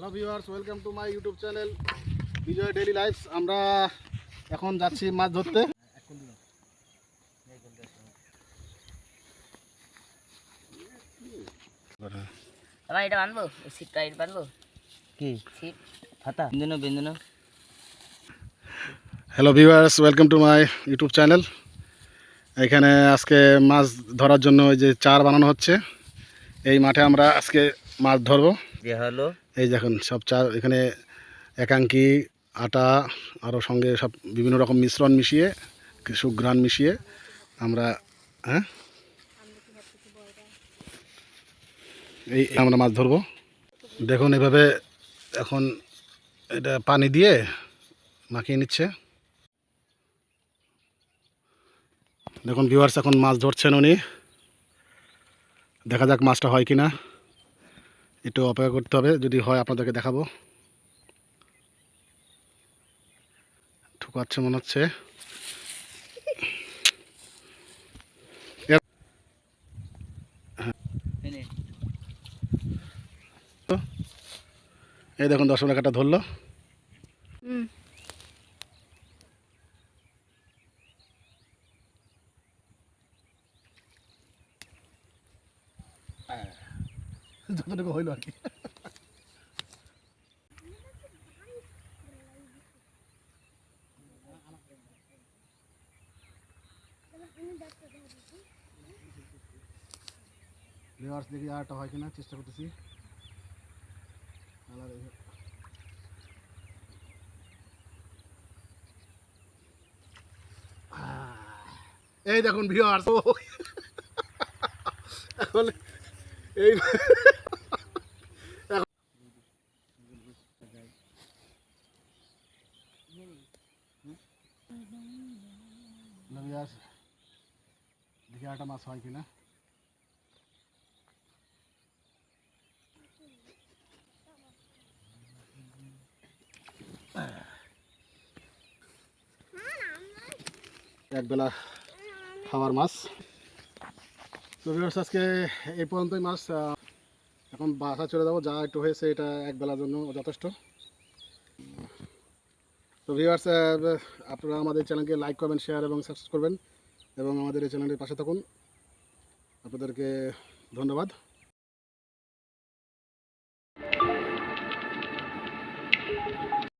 Hello viewers welcome to my YouTube channel Vijay daily lifes আমরা এখন যাচ্ছি মাছ ধরতে। আমার এটা বানবো? সিটটা এটা বানবো? কি? সিট ফাতা বিন্দুনো বিন্দুনো hello viewers welcome to my YouTube channel এখানে আজকে মাছ ধরার জন্য ওই যে চার বানানো হচ্ছে। এই মাঠে আমরা আজকে মাছ ধরবো। হলো এই দেখুন, সব চা এখানে একাঙ্কি, আটা আরও সঙ্গে সব বিভিন্ন রকম মিশ্রণ মিশিয়ে গ্রান মিশিয়ে আমরা হ্যাঁ? এই আমরা মাছ ধরবো। দেখুন এভাবে এখন এটা পানি দিয়ে মাখিয়ে নিচ্ছে। দেখুন ভিউয়ার্স এখন মাছ ধরছেন উনি। দেখা যাক মাছটা হয় কি না একটু অপেক্ষা করতে হবে যদি হয় আপনাদেরকে দেখাবো। ঠুকাচ্ছে মনে হচ্ছে। এনে এই দেখুন দর্শক একটা ধরলো। যতটুকু হইল আর কি। লেবার্স দেখি আরটা হয় কিনা, চেষ্টা করতেছি। এই দেখুন ভিউয়ার্স এখন এই ভিউয়ার্স দেখি আরটা মাছ হয় কিনা? একবেলা খাওয়ার মাছ। তো আজকে এই পর্যন্তই মাছ এখন বাসা চলে যাব, যা একটু হয়েছে এটা এক বেলার জন্য যথেষ্ট। তো ভিউয়ার্স আপনারা আমাদের চ্যানেলকে লাইক করবেন শেয়ার এবং সাবস্ক্রাইব করবেন এবং আমাদের এই চ্যানেলের পাশে থাকুন। আপনাদেরকে ধন্যবাদ।